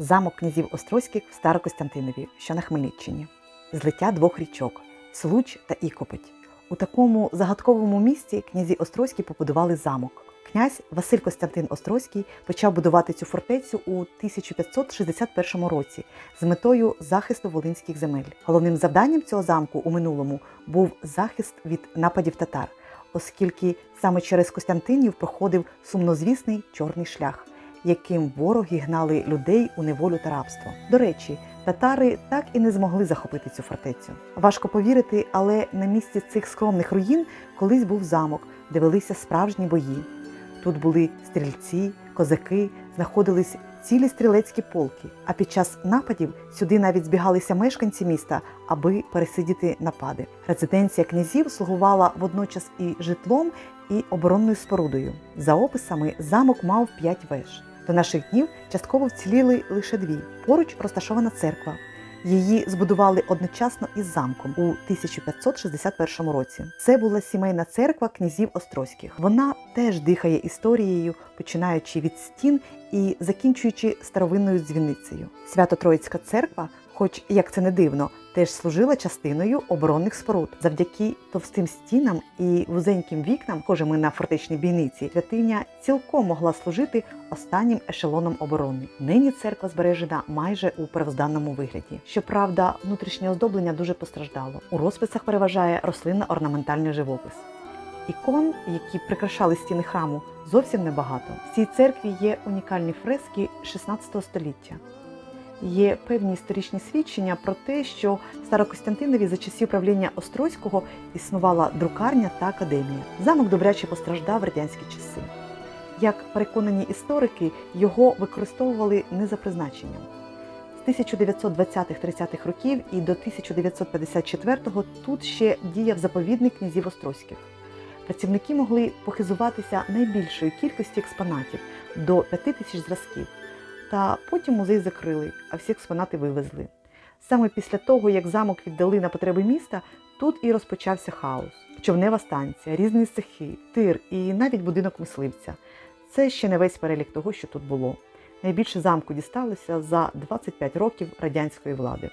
замок князів Острозьких в Старокостянтинові, що на Хмельниччині, злиття двох річок Случ та Ікопить. У такому загадковому місці князі Острозькі побудували замок. Князь Василь Костянтин Острозький почав будувати цю фортецю у 1561 році з метою захисту волинських земель. Головним завданням цього замку у минулому був захист від нападів татар, оскільки саме через Костянтинів проходив сумнозвісний чорний шлях, яким вороги гнали людей у неволю та рабство. До речі, татари так і не змогли захопити цю фортецю. Важко повірити, але на місці цих скромних руїн колись був замок, де велися справжні бої. Тут були стрільці, козаки, знаходились цілі стрілецькі полки. А під час нападів сюди навіть збігалися мешканці міста, аби пересидіти напади. Резиденція князів слугувала водночас і житлом, і оборонною спорудою. За описами, замок мав п'ять веж. До наших днів частково вціліли лише дві. Поруч розташована церква. Її збудували одночасно із замком у 1561 році. Це була сімейна церква князів Острозьких. Вона теж дихає історією, починаючи від стін і закінчуючи старовинною дзвіницею. Свято-Троїцька церква, хоч як це не дивно, теж служила частиною оборонних споруд. Завдяки товстим стінам і вузеньким вікнам, схожими на фортечні бійниці, святиня цілком могла служити останнім ешелоном оборони. Нині церква збережена майже у первозданному вигляді. Щоправда, внутрішнє оздоблення дуже постраждало. У розписах переважає рослинно-орнаментальний живопис. Ікон, які прикрашали стіни храму, зовсім небагато. В цій церкві є унікальні фрески 16 століття. Є певні історичні свідчення про те, що в Старокостянтинові за часів правління Острозького існувала друкарня та академія. Замок добряче постраждав в радянські часи. Як переконані історики, його використовували не за призначенням. З 1920-30-х років і до 1954-го тут ще діяв заповідник князів Острозьких. Працівники могли похизуватися найбільшою кількістю експонатів до 5 тисяч зразків. Та потім музей закрили, а всі експонати вивезли. Саме після того, як замок віддали на потреби міста, тут і розпочався хаос. Човнева станція, різні цехи, тир і навіть будинок мисливця. Це ще не весь перелік того, що тут було. Найбільше замку дісталося за 25 років радянської влади.